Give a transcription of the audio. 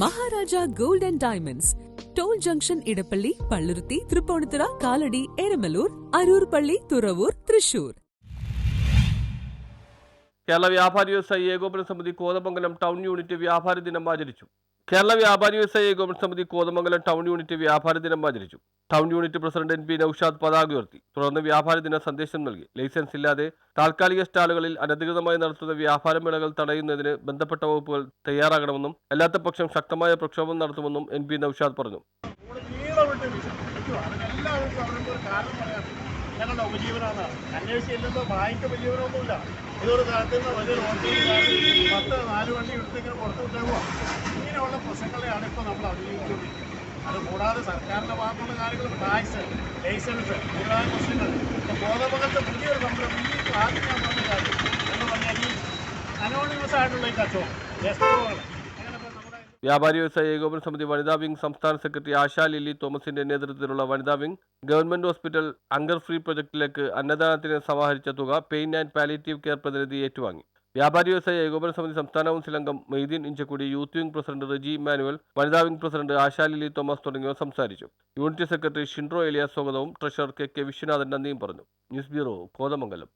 Maharaja gold and diamonds. Toll junction Edappally Palluruthy Tripunithura Kalady Eramalloor Aroor പള്ളി തുറവൂർ തൃശൂർ. കേരള വ്യാപാരി വ്യവസായി ഏകോപന സമിതി കോതമംഗലം ടൗൺ യൂണിറ്റ് വ്യാപാര ദിനം ആചരിച്ചു. കേരള വ്യാപാരി വ്യവസായി ഏകോപന സമിതി കോതമംഗലം ടൗൺ യൂണിറ്റ് വ്യാപാര ദിനം ആചരിച്ചു. Town unit president N P Noushad പതാക ഉയർത്തി. തുടർന്ന് വ്യാപാര ദിന സന്ദേശം നൽകി. ലൈസൻസ് ഇല്ലാതെ താൽക്കാലിക സ്റ്റാളുകളിൽ അനധികൃതമായി നടത്തുന്ന വ്യാപാര മേളകൾ തടയുന്നതിന് ബന്ധപ്പെട്ട വകുപ്പുകൾ തയ്യാറാകണമെന്നും അല്ലാത്ത പക്ഷം ശക്തമായ പ്രക്ഷോഭം നടത്തുമെന്നും എൻ പി നൌഷാദ് പറഞ്ഞു. ഞങ്ങളുടെ ഉപജീവനമാണ് ബാങ്ക് ഇതൊരു തരത്തിൽ നിന്ന് വലിയ റോട്ടിൽ പത്ത് നാല് വണ്ടി പുറത്തു കൂടാതെ സർക്കാരിന്റെ ഭാഗത്തുള്ള കാര്യങ്ങൾ ടാക്സ് ലൈസൻസ് മുതലായ പ്രശ്നങ്ങൾ ബോധപകത്തെ പുതിയൊരു സംരംഭം. ഈ ആദ്യം ഞാൻ പറഞ്ഞ കാര്യം എന്ന് പറഞ്ഞാൽ ഈ അനോണിമസ് ആയിട്ടുള്ള ഈ കച്ചവടം വ്യാപാരി വ്യവസായ ഏകോപന സമിതി വനിതാ വിംഗ് സംസ്ഥാന സെക്രട്ടറി ആശാ ലില്ലി തോമസിന്റെ നേതൃത്വത്തിലുള്ള വനിതാ wing government hospital hunger free പ്രൊജക്ടിലേക്ക് അന്നദാനത്തിന് സമാഹരിച്ച തുക പെയിൻ ആൻഡ് പാലിയേറ്റീവ് കെയർ പ്രതിനിധി ഏറ്റുവാങ്ങി. വ്യാപാരി വ്യവസായ ഏകോപന സമിതി സംസ്ഥാന കൗൺസിൽ അംഗം Maitheen Inchakkudi youth wing president Reji Emmanuel വനിതാ wing president Asha Lily Thomas തുടങ്ങിയവർ സംസാരിച്ചു. യൂണിറ്റ് സെക്രട്ടറി ഷിൻഡ്രോ എലിയ സ്വാഗതവും ട്രഷറർ കെ കെ വിശ്വനാഥൻ നന്ദിയും പറഞ്ഞു. News bureau Kothamangalam.